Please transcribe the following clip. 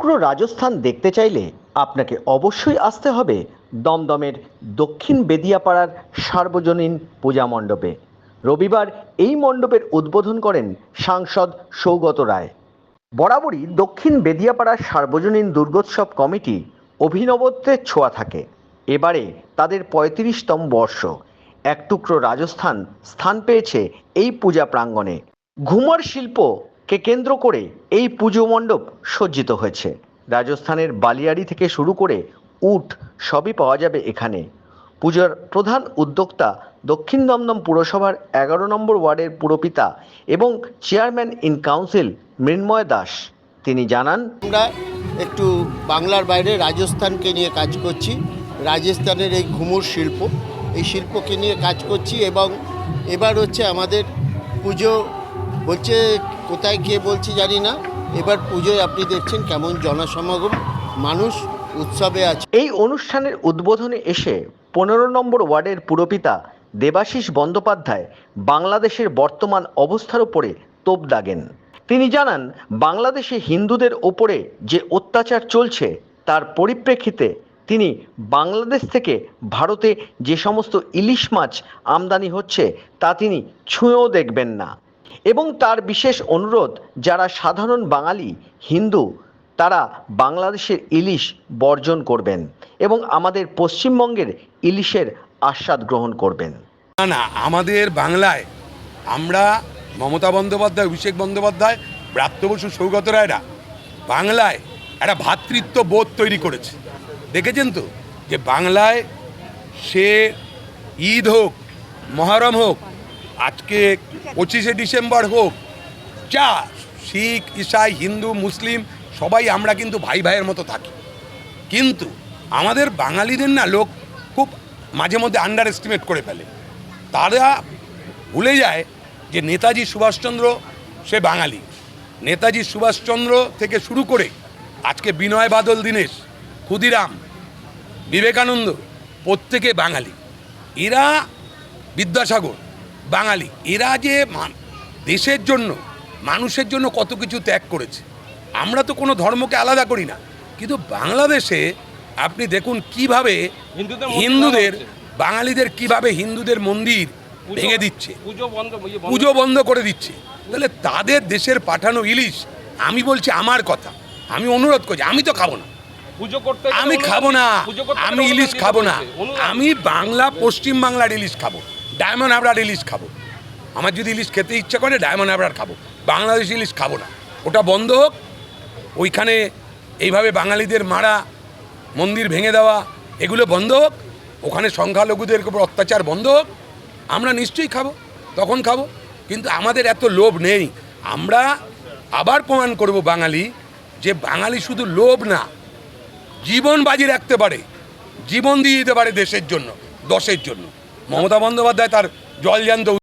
টুকরো রাজস্থান দেখতে চাইলে আপনাকে অবশ্যই আসতে হবে দমদমের দক্ষিণ বেদিয়াপাড়ার সার্বজনীন পূজা মণ্ডপে। রবিবার এই মণ্ডপের উদ্বোধন করেন সাংসদ সৌগত রায়। বরাবরই দক্ষিণ বেদিয়াপাড়ার সার্বজনীন দুর্গোৎসব কমিটি অভিনবত্বের ছোঁয়া থাকে। এবারে তাদের পঁয়ত্রিশতম বর্ষ। এক টুকরো রাজস্থান স্থান পেয়েছে এই পূজা প্রাঙ্গণে। ঘুমর শিল্পকে কেন্দ্র করে এই পুজো মণ্ডপ সজ্জিত হয়েছে। রাজস্থানের বালিয়াড়ি থেকে শুরু করে উট সবই পাওয়া যাবে এখানে। পুজোর প্রধান উদ্যোক্তা দক্ষিণ দমদম পুরসভার এগারো নম্বর ওয়ার্ডের পুরপিতা এবং chairman in council Mrinmoy Das. তিনি জানান, আমরা একটু বাংলার বাইরে রাজস্থানকে নিয়ে কাজ করছি। রাজস্থানের এই ঘুমুর শিল্প, এই শিল্পকে নিয়ে কাজ করছি এবং এবার হচ্ছে আমাদের পুজো বলছে কোথায় গিয়ে বলছি জানি না। এবার পুজোয় আপনি দেখছেন কেমন জনসমাগম। মানুষ উৎসবে আছে। এই অনুষ্ঠানের উদ্বোধনে এসে পনেরো নম্বর ওয়ার্ডের পুরপিতা দেবাশিস বন্দ্যোপাধ্যায় বাংলাদেশের বর্তমান অবস্থার উপরে তোপ দাগেন। তিনি জানান, বাংলাদেশে হিন্দুদের ওপরে যে অত্যাচার চলছে, তার পরিপ্রেক্ষিতে তিনি বাংলাদেশ থেকে ভারতে যে সমস্ত ইলিশ মাছ আমদানি হচ্ছে, তা তিনি ছুঁয়েও দেখবেন না। এবং তার বিশেষ অনুরোধ, যারা সাধারণ বাঙালি, হিন্দু, তারা বাংলাদেশের ইলিশ বর্জন করবেন এবং আমাদের পশ্চিমবঙ্গের ইলিশের আস্বাদ গ্রহণ করবেন। না না, আমাদের বাংলায় আমরা মমতা বন্দ্যোপাধ্যায়, অভিষেক বন্দ্যোপাধ্যায়, ব্রাত্য বসু সৌগত রায়রা বাংলায় একটা ভ্রাতৃত্ব বোধ তৈরি করেছে। দেখেছেন তো? যে বাংলায় সে ঈদ হোক, মহরম হোক আজকে পঁচিশে ডিসেম্বর হোক, যা শিখ, ইসাই, হিন্দু, মুসলিম, সবাই আমরা কিন্তু ভাই ভাইয়ের মতো থাকি। কিন্তু আমাদের বাঙালিদের না লোক খুব মাঝে মধ্যে আন্ডার এস্টিমেট করে ফেলে। তারা ভুলে যায় যে নেতাজি সুভাষচন্দ্র, সে বাঙালি। নেতাজি সুভাষচন্দ্র থেকে শুরু করে আজকে বিনয় বাদল, দীনেশ, ক্ষুদিরাম, বিবেকানন্দ প্রত্যেকে বাঙালি। এরা বিদ্যাসাগর বাঙালি এরা যে দেশের জন্য মানুষের জন্য কত কিছু ত্যাগ করেছে। আমরা তো কোনো ধর্মকে আলাদা করি না। কিন্তু বাংলাদেশে আপনি দেখুন কীভাবে হিন্দুদের। বাঙালিদের কীভাবে হিন্দুদের মন্দির ভেঙে দিচ্ছে। পুজো বন্ধ ইয়ে পুজো বন্ধ করে দিচ্ছে। তাহলে তাদের দেশের পাঠানো ইলিশ আমি বলছি আমার কথা। আমি অনুরোধ করছি আমি তো খাব না। আমি খাব না। আমি ইলিশ খাব না। আমি বাংলা পশ্চিম বাংলার ইলিশ খাব। ডায়মন্ড হাবড়ার ইলিশ খাব। আমার যদি ইলিশ খেতে ইচ্ছা করে ডায়মন্ড হাবড়ার খাব। বাংলাদেশ ইলিশ খাব না। ওটা বন্ধ হোক। ওইখানে এইভাবে বাঙালিদের মারা মন্দির ভেঙে দেওয়া এগুলো বন্ধ হোক। ওখানে সংখ্যালঘুদের উপর অত্যাচার বন্ধ হোক। আমরা নিশ্চয়ই খাব। তখন খাব। কিন্তু আমাদের এত লোভ নেই। আমরা আবার প্রমাণ করব বাঙালি যে বাঙালি শুধু লোভ না জীবন বাজি রাখতে পারে, জীবন দিয়ে দিতে পারে দেশের জন্য, দশের জন্য। মমতা বন্দ্যোপাধ্যায় তার জলজান্ত